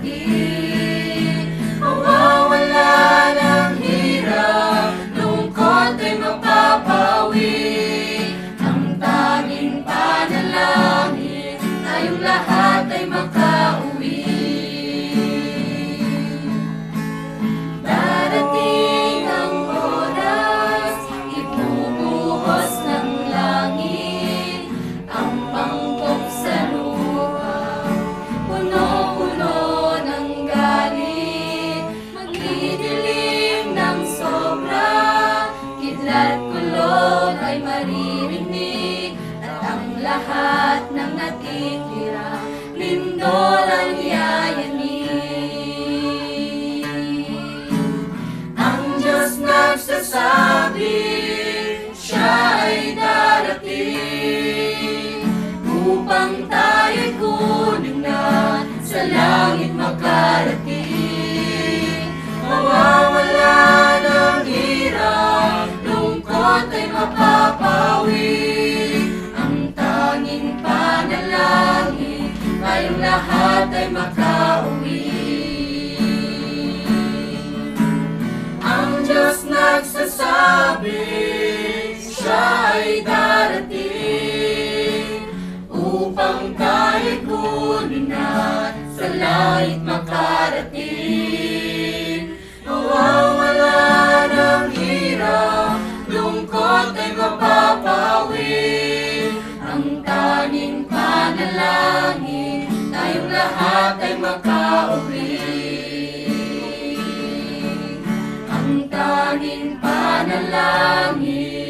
forgive. lahat ng natitira, lindol ang yayanin. Ang Diyos nagsasabi, makauwi. Ang Diyos nagsasabi Siya ay darating Upang tayo kunin na Sa langit makarating. makauwi Ang tanging panalangin.